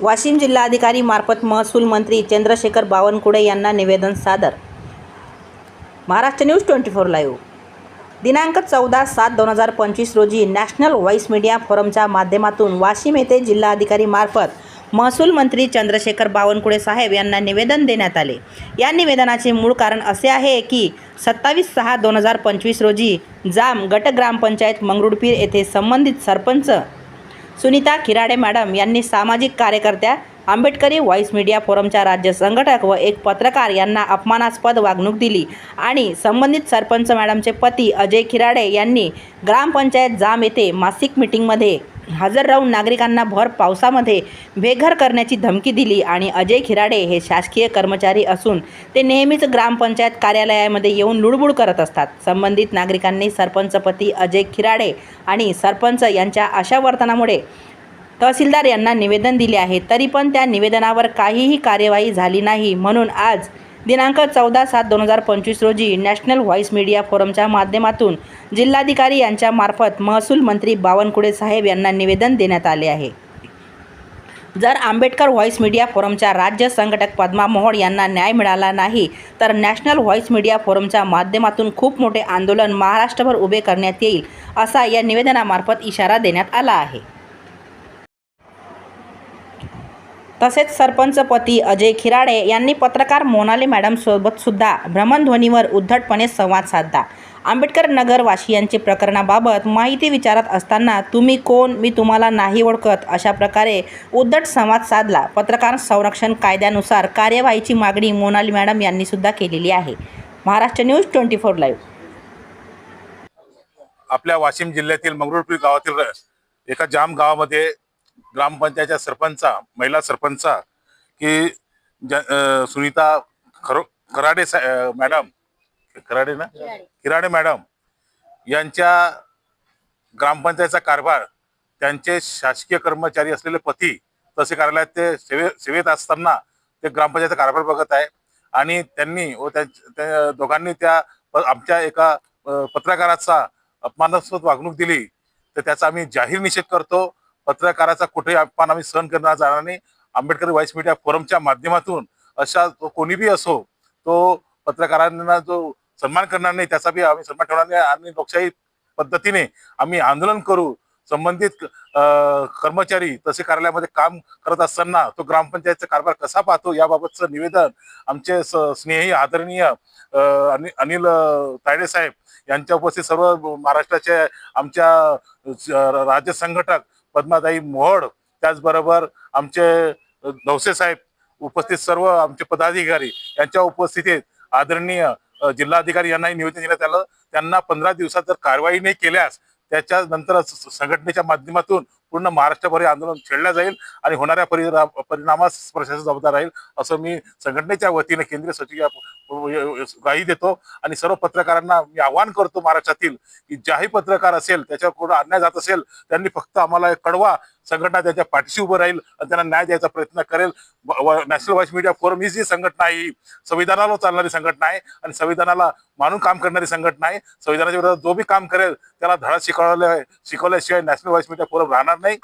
वाशिम जिल्हाधिकारी मार्फत महसूल मंत्री चंद्रशेखर बावनकुळे यांना निवेदन सादर. Maharashtra news twenty four live. दिनांक चौदा सात दोन हजार पंचवीस रोजी नॅशनल व्हॉईस मीडिया फोरमच्या माध्यमातून वाशिम येथे जिल्हाधिकारी मार्फत महसूल मंत्री चंद्रशेखर बावनकुळे साहेब यांना निवेदन देण्यात आले. या निवेदनाचे मूळ कारण असे आहे की सत्तावीस सहा दोन हजार पंचवीस रोजी जाम गट ग्रामपंचायत मंगरुळपीर येथे संबंधित सरपंच सुनीता खिराडे मॅडम यांनी सामाजिक कार्यकर्त्या आंबेडकरी व्हॉईस मीडिया फोरमच्या राज्य संघटक व एक पत्रकार यांना अपमानास्पद वागणूक दिली आणि संबंधित सरपंच मॅडमचे पती अजय खिराडे यांनी ग्रामपंचायत जाम येथे मासिक मिटिंगमध्ये हजर राहून नागरिकांना भर पावसामध्ये बेघर करण्याची धमकी दिली आणि अजय खिराडे हे शासकीय कर्मचारी असून ते नेहमीच ग्रामपंचायत कार्यालयामध्ये येऊन लुडबुड करत असतात. संबंधित नागरिकांनी सरपंचपती अजय खिराडे आणि सरपंच यांच्या अशा वर्तनामुळे तहसीलदार यांना निवेदन दिले आहे. तरी पण त्या निवेदनावर काहीही कार्यवाही झाली नाही म्हणून आज दिनांक चौदा सात दोन हजार पंचवीस रोजी नॅशनल व्हॉईस मीडिया फोरमच्या माध्यमातून जिल्हाधिकारी यांच्या मार्फत महसूल मंत्री बावनकुळे साहेब यांना निवेदन देण्यात आले आहे. जर आंबेडकर व्हॉईस मीडिया फोरमच्या राज्य संघटक पद्मा मोहोळ यांना न्याय मिळाला नाही तर नॅशनल व्हॉईस मीडिया फोरमच्या माध्यमातून खूप मोठे आंदोलन महाराष्ट्रभर उभे करण्यात येईल असा या निवेदनामार्फत इशारा देण्यात आला आहे. तसेच सरपंचपती अजय खिराडे यांनी पत्रकार मोनाली मॅडमसोबतसुद्धा भ्रमणध्वनीवर उद्धटपणे संवाद साधला. आंबेडकर नगरवासियांचे प्रकरणाबाबत माहिती विचारत असताना तुम्ही कोण? मी तुम्हाला नाही ओळखत. अशा प्रकारे उद्धट संवाद साधला. पत्रकार संरक्षण कायद्यानुसार कार्यवाहीची मागणी मोनाली मॅडम यांनी सुद्धा केलेली आहे. Maharashtra news twenty four live. आपल्या वाशिम जिल्ह्यातील मंगरुळपीर गावातील एका जाम गावामध्ये ग्रामपंचायतच्या सरपंचा महिला सरपंचा की ज सुनीता खरो खराडे सा मॅडम खराडे ना? खिराडे मॅडम यांच्या ग्रामपंचायतचा कारभार त्यांचे शासकीय कर्मचारी असलेले पती तसे कार्यालयात ते सेवे सेवेत असताना ते ग्रामपंचायतचा कारभार बघत आहे. आणि त्यांनी व त्या दोघांनी त्या आमच्या एका पत्रकाराचा अपमानास्पद वागणूक दिली. तर त्याचा आम्ही जाहीर निषेध करतो. पत्रकाराचा कुठेही अपमान आम्ही सहन करणार जाणार नाही. आंबेडकर व्हाईस मीडिया फोरमच्या माध्यमातून अशा कोणीबी असो तो पत्रकारांना जो सन्मान करणार नाही त्याचा बी आम्ही सन्मान ठेवणार नाही. आणि लोकशाही पद्धतीने आम्ही आंदोलन करू संबंधित कर्मचारी तसे कार्यालयामध्ये काम करत असताना तो ग्रामपंचायतचा कारभार कसा पाहतो याबाबतचं निवेदन आमचे स- स्नेही आदरणीय अनि- अनिल तायडे साहेब यांच्या उपस्थित सर्व महाराष्ट्राचे आमच्या राज्य संघटक पद्माताई मोहड त्याचबरोबर आमचे अं, नवसे साहेब उपस्थित सर्व आमचे पदाधिकारी यांच्या उपस्थितीत आदरणीय जिल्हाधिकारी यांनाही निवेदन दिलं आलं त्यांना पंधरा दिवसात जर कारवाई नाही केल्यास त्याच्यानंतर संघटनेच्या माध्यमातून पूर्ण महाराष्ट्रभर हे आंदोलन छेडलं जाईल आणि होणाऱ्या परिणाम परिणामास प्रशासन जबाबदार राहील असं मी संघटनेच्या वतीने केंद्रीय सचिव ग्वाही देतो. आणि सर्व पत्रकारांना मी आवाहन करतो महाराष्ट्रातील की ज्याही पत्रकार असेल त्याच्यावर कोण अन्याय जात असेल त्यांनी फक्त आम्हाला एक कळवा संघटना त्याच्या पाठीशी उभं राहील आणि त्यांना न्याय द्यायचा प्रयत्न करेल. नॅशनल व्हॉइस मीडिया फोरम ही जी संघटना आहे ही संविधानाला चालणारी संघटना आहे आणि संविधानाला मानून काम करणारी संघटना आहे. संविधानाच्या विरोधात जो बी काम करेल त्याला धडा शिकवल्या शिकवल्याशिवाय नॅशनल व्हॉइस मीडिया फोरम राहणार नाही.